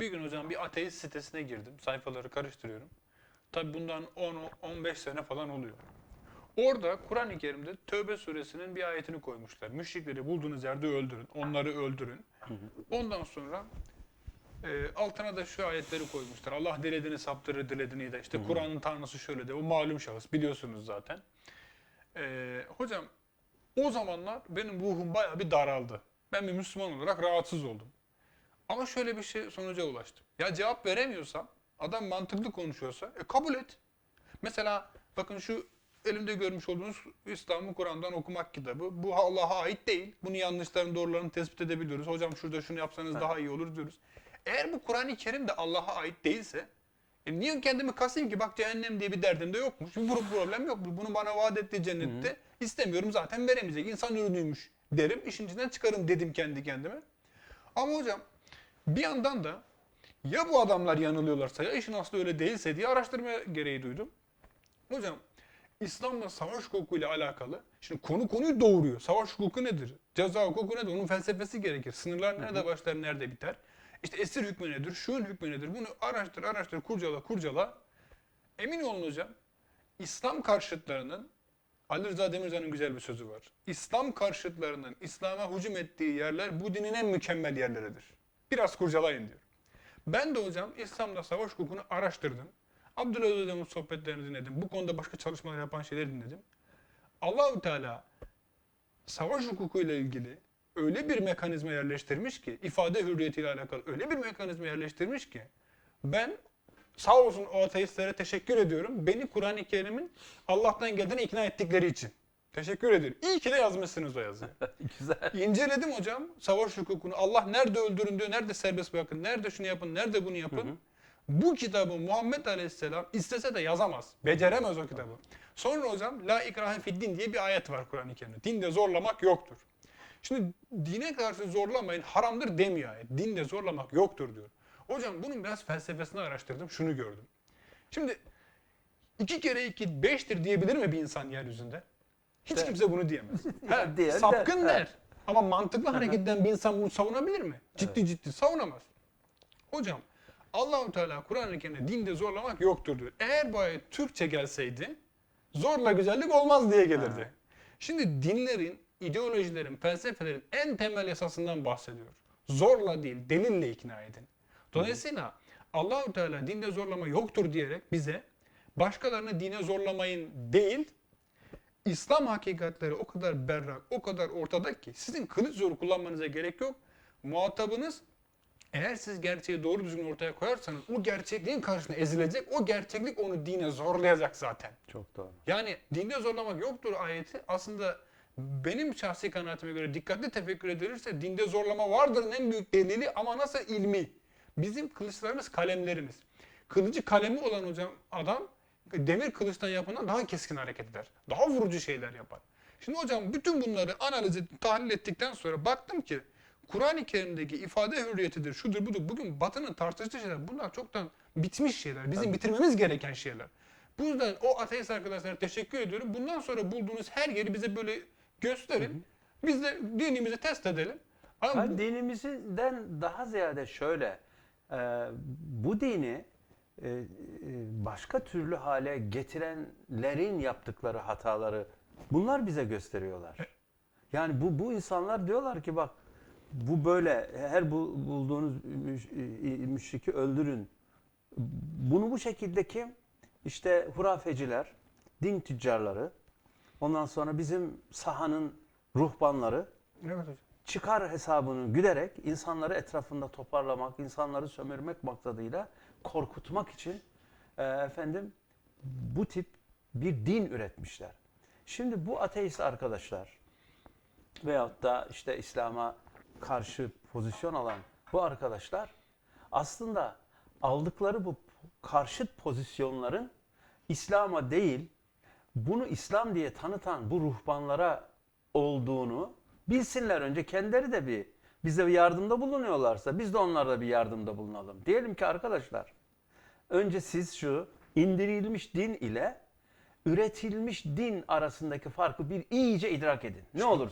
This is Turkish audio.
Bir gün hocam bir ateist sitesine girdim. Sayfaları karıştırıyorum. Tabi bundan 10-15 sene falan oluyor. Orada Kur'an-ı Kerim'de Tövbe suresinin bir ayetini koymuşlar. Müşrikleri bulduğunuz yerde öldürün. Onları öldürün. Ondan sonra e, altına da şu ayetleri koymuşlar. Allah dilediğini saptırır, dilediğini de. İşte Kur'an'ın tanrısı şöyle de. O malum şahıs. Biliyorsunuz zaten. E, hocam o zamanlar benim ruhum bayağı bir daraldı. Ben bir Müslüman olarak rahatsız oldum. Ama şöyle bir şey sonuca ulaştım. Ya cevap veremiyorsam, adam mantıklı konuşuyorsa e, kabul et. Mesela bakın şu elimde görmüş olduğunuz İslam'ın Kur'an'dan okumak kitabı. Bu Allah'a ait değil. Bunu yanlışların doğrularını tespit edebiliyoruz. Hocam şurada şunu yapsanız daha iyi olur diyoruz. Eğer bu Kur'an-ı Kerim de Allah'a ait değilse e niye kendimi kasayım ki? Bak cehennem diye bir derdim de yokmuş. Bir problem yok. Bunu bana vaat ettiği cennette istemiyorum zaten veremeyecek. İnsan ürünüymüş derim. İşin içinden çıkarım dedim kendi kendime. Ama hocam bir yandan da ya bu adamlar yanılıyorlarsa ya işin aslı öyle değilse diye araştırma gereği duydum. Hocam İslam'la savaş hukukuyla alakalı şimdi konu konuyu doğuruyor. Savaş hukuku nedir? Ceza hukuku nedir? Onun felsefesi gerekir. Sınırlar nerede başlar, nerede biter? İşte esir hükmü nedir? Şuyun hükmü nedir? Bunu araştır, araştır, kurcala, kurcala. Emin olun hocam, İslam karşıtlarının Ali Rıza Demircan'ın güzel bir sözü var. İslam karşıtlarının İslam'a hücum ettiği yerler bu dinin en mükemmel yerleridir. Biraz kurcalayın diyor. Ben de hocam İslam'da savaş hukukunu araştırdım. Abdülaziz Hocam'ın sohbetlerini dinledim. Bu konuda başka çalışmalar yapan şeyleri dinledim. Allahü Teala savaş hukukuyla ilgili öyle bir mekanizma yerleştirmiş ki, ifade hürriyetiyle alakalı öyle bir mekanizma yerleştirmiş ki, ben sağ olsun o ateistlere teşekkür ediyorum. Beni Kur'an-ı Kerim'in Allah'tan geldiğine ikna ettikleri için. Teşekkür ediyorum. İyi ki de yazmışsınız o yazıyı. Güzel. İnceledim hocam savaş hukukunu. Allah nerede öldürün diyor, nerede serbest bırakın, nerede şunu yapın, nerede bunu yapın. Bu kitabı Muhammed Aleyhisselam istese de yazamaz. Beceremez o kitabı. Sonra hocam La ikrahe fid din diye bir ayet var Kur'an-ı Kerim'de. Dinde zorlamak yoktur. Şimdi dine karşı zorlamayın haramdır demiyor ayet. Dinde zorlamak yoktur diyor. Hocam bunun biraz felsefesini araştırdım. Şunu gördüm. Şimdi iki kere iki beştir diyebilir mi bir insan yeryüzünde? Hiç De. kimse bunu diyemez. He, Diyen de, sapkın he. der. Ama mantıklı hareket eden bir insan bunu savunabilir mi? Ciddi ciddi savunamaz. Hocam Allahu Teala Kur'an-ı Kerim'de dinde zorlamak yoktur diyor. Eğer bu ayet Türkçe gelseydi zorla güzellik olmaz diye gelirdi. Şimdi dinlerin, ideolojilerin, felsefelerin en temel esasından bahsediyor. Zorla değil, delille ikna edin. Dolayısıyla Allahu Teala dinde zorlama yoktur diyerek bize başkalarını dine zorlamayın değil, İslam hakikatleri o kadar berrak, o kadar ortada ki sizin kılıç zoru kullanmanıza gerek yok. Muhatabınız eğer siz gerçeği doğru düzgün ortaya koyarsanız o gerçekliğin karşısında ezilecek. O gerçeklik onu dine zorlayacak zaten. Çok doğru. Yani dinde zorlamak yoktur ayeti aslında benim şahsi kanaatime göre dikkatli tefekkür edilirse dinde zorlama vardırın en büyük delili ama nasıl ilmi. Bizim kılıçlarımız kalemlerimiz. Kılıcı kalemi olan hocam adam demir kılıçtan yapılan daha keskin hareket eder. Daha vurucu şeyler yapar. Şimdi hocam bütün bunları analiz et, tahlil ettikten sonra baktım ki Kur'an-ı Kerim'deki ifade hürriyetidir, şudur budur. Bugün Batı'nın tartıştığı şeyler bunlar çoktan bitmiş şeyler. Bizim bitirmemiz gereken şeyler. Bu yüzden o ateist arkadaşlara teşekkür ediyorum. Bundan sonra bulduğunuz her yeri bize böyle gösterin. Biz de dinimizi test edelim. Ama Ben bu- dinimizden daha ziyade şöyle, e, bu dini başka türlü hale getirenlerin yaptıkları hataları bunlar bize gösteriyorlar. Yani bu bu insanlar diyorlar ki bak bu böyle her bu, bulduğunuz e, müşriki öldürün. Bunu bu şekilde kim? İşte hurafeciler, din tüccarları, ondan sonra bizim sahanın ruhbanları, Evet çıkar hesabını güderek insanları etrafında toparlamak, insanları sömürmek maksadıyla korkutmak için e, efendim bu tip bir din üretmişler. Şimdi bu ateist arkadaşlar veyahut da işte İslam'a karşı pozisyon alan bu arkadaşlar aslında aldıkları bu karşıt pozisyonların İslam'a değil bunu İslam diye tanıtan bu ruhbanlara olduğunu bilsinler önce kendileri de bir bize yardımda bulunuyorlarsa biz de onlara bir yardımda bulunalım. Diyelim ki arkadaşlar önce siz şu indirilmiş din ile üretilmiş din arasındaki farkı bir iyice idrak edin. Ne olur